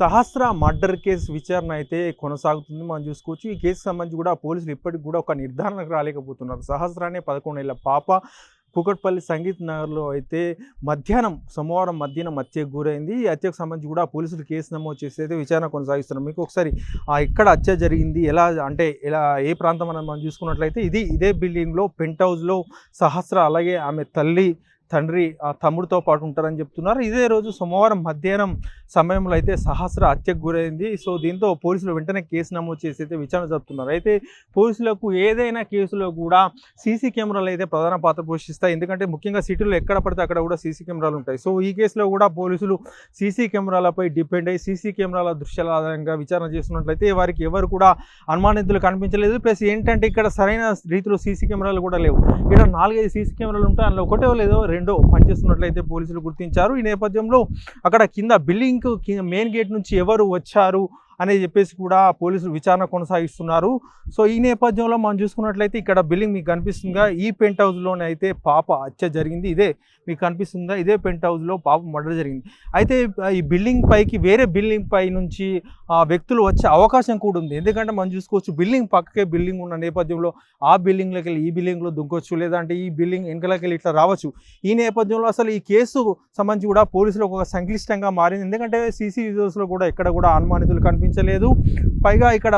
సహస్ర murder case విచారణ అయితే కొనసాగుతుంది. మనం చూసుకోవచ్చు. ఈ కేసుకు సంబంధించి కూడా పోలీసులు ఇప్పటికి కూడా ఒక నిర్ధారణకు రాలేకపోతున్నారు. సహస్రానే పదకొండు పదకొండేళ్ళ పాప కూకట్పల్లి సంగీత్ నగర్లో అయితే మధ్యాహ్నం సోమవారం మధ్యాహ్నం హత్యకు గురైంది. ఈ హత్యకు సంబంధించి కూడా పోలీసులు కేసు నమోదు చేసి అయితే విచారణ కొనసాగిస్తున్నారు. మీకు ఒకసారి ఎక్కడ హత్య జరిగింది? ఎలా అంటే ఎలా ఏ ప్రాంతం అని మనం చూసుకున్నట్లయితే ఇది ఇదే బిల్డింగ్లో పెంట్ హౌస్లో సహస్ర అలాగే ఆమె తల్లి తండ్రి ఆ తమ్ముడితో పాటు ఉంటారని చెప్తున్నారు. ఇదే రోజు సోమవారం మధ్యాహ్నం సమయంలో అయితే సహస్ర హత్యకు గురైంది. సో దీంతో పోలీసులు వెంటనే కేసు నమోదు చేసి అయితే విచారణ జరుపుతున్నారు. అయితే పోలీసులకు ఏదైనా కేసులో కూడా సీసీ కెమెరాలు అయితే ప్రధాన పాత్ర పోషిస్తాయి. ఎందుకంటే ముఖ్యంగా సిటీలో ఎక్కడ పడితే అక్కడ కూడా సీసీ కెమెరాలు ఉంటాయి. సో ఈ కేసులో కూడా పోలీసులు సీసీ కెమెరాలపై డిపెండ్ అయ్యి సీసీ కెమెరాల దృశ్యాల ఆధారంగా విచారణ చేస్తున్నట్లయితే వారికి ఎవరు కూడా అనుమానితులు కనిపించలేదు. ప్లస్ ఏంటంటే ఇక్కడ సరైన రీతిలో సీసీ కెమెరాలు కూడా లేవు. ఇక్కడ నాలుగైదు సీసీ కెమెరాలు ఉంటాయి. అందులో ఒకటో లేదో రెండో పనిచేస్తున్నట్లయితే పోలీసులు గుర్తించారు. ఈ నేపథ్యంలో అక్కడ కింద బిల్డింగ్ మెయిన్ గేట్ నుంచి ఎవరు వచ్చారు? అని చెప్పేసి కూడా పోలీసులు విచారణ కొనసాగిస్తున్నారు. సో ఈ నేపథ్యంలో మనం చూసుకున్నట్లయితే ఇక్కడ బిల్డింగ్ మీకు కనిపిస్తుందిగా. ఈ పెంట్ హౌస్లోనే అయితే పాప హత్య జరిగింది. ఇదే మీకు కనిపిస్తుందా ఇదే పెంట్ హౌస్లో పాప మర్డర్ జరిగింది. అయితే ఈ బిల్డింగ్ పైకి వేరే బిల్డింగ్ పై నుంచి ఆ వ్యక్తులు వచ్చే అవకాశం కూడా ఉంది. ఎందుకంటే మనం చూసుకోవచ్చు బిల్డింగ్ పక్కకే బిల్డింగ్ ఉన్న నేపథ్యంలో ఆ బిల్డింగ్లోకి వెళ్ళి ఈ బిల్డింగ్లో దుంకొచ్చు లేదంటే ఈ బిల్డింగ్ వెనకలోకి వెళ్ళి ఇట్లా రావచ్చు. ఈ నేపథ్యంలో అసలు ఈ కేసు సంబంధించి కూడా పోలీసులకు ఒక సంక్లిష్టంగా మారింది. ఎందుకంటే సీసీ విజువల్స్లో కూడా ఎక్కడ కూడా అనుమానితులు కనిపించలేదు. పైగా ఇక్కడ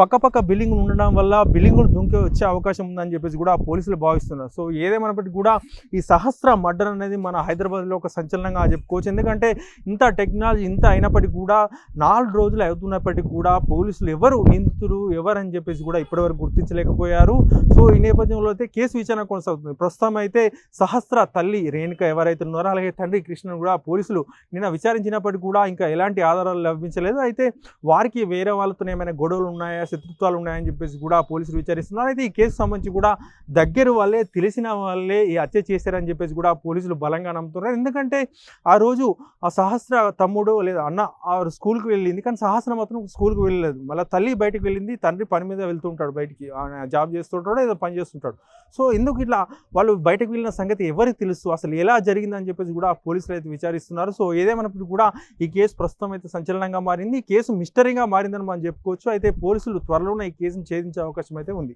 పక్కపక్క పక్క బిల్డింగ్ ఉండడం వల్ల బిల్డింగులు దుంకే వచ్చే అవకాశం ఉందని చెప్పేసి కూడా పోలీసులు భావిస్తున్నారు. సో ఏదేమైనప్పటికీ కూడా ఈ సహస్ర మర్డర్ అనేది మన హైదరాబాద్లో ఒక సంచలనంగా చెప్పుకోవచ్చు. ఎందుకంటే ఇంత టెక్నాలజీ ఇంత అయినప్పటికీ కూడా నాలుగు రోజులు అవుతున్నప్పటికీ కూడా పోలీసులు ఎవరు నిందితులు ఎవరని చెప్పేసి కూడా ఇప్పటివరకు గుర్తించలేకపోయారు. సో ఈ నేపథ్యంలో అయితే కేసు విచారణ కొనసాగుతుంది. ప్రస్తుతం అయితే సహస్ర తల్లి రేణుక ఎవరైతే ఉన్నారో అలాగే తండ్రి కృష్ణ కూడా పోలీసులు నిన్న విచారించినప్పటికీ కూడా ఇంకా ఎలాంటి ఆధారాలు లభించలేదు. అయితే వారికి వేరే వాళ్ళతో ఏమైనా గొడవలు ఉన్నాయా? శత్రుత్వాలు ఉన్నాయని చెప్పేసి కూడా పోలీసులు విచారిస్తున్నారు. అయితే ఈ కేసు సంబంధించి కూడా దగ్గర వాళ్ళే తెలిసిన వాళ్ళే ఈ హత్య చేశారని చెప్పేసి కూడా పోలీసులు బలంగా నమ్ముతున్నారు. ఎందుకంటే ఆ రోజు ఆ సహస్ర తమ్ముడు లేదా అన్న ఆ స్కూల్కి వెళ్ళింది. కానీ సహస్ర మాత్రం స్కూల్కి వెళ్ళలేదు. మళ్ళీ తల్లి బయటకు వెళ్ళింది. తండ్రి పని మీద వెళ్తుంటాడు బయటికి. ఆయన జాబ్ చేస్తుంటాడు ఏదో పని చేస్తుంటాడు. సో ఎందుకు ఇట్లా వాళ్ళు బయటకు వెళ్ళిన సంగతి ఎవరికి తెలుసు? అసలు ఎలా జరిగిందని చెప్పేసి కూడా పోలీసులు అయితే విచారిస్తున్నారు. సో ఏదేమైనప్పుడు కూడా ఈ కేసు ప్రస్తుతం అయితే సంచలనంగా మారింది. ఈ కేసు మిస్టరీగా మారిందని మనం చెప్పుకోవచ్చు. అయితే పోలీసులు పోలీసులు త్వరలోనే ఈ కేసును ఛేదించే అవకాశం అయితే ఉంది.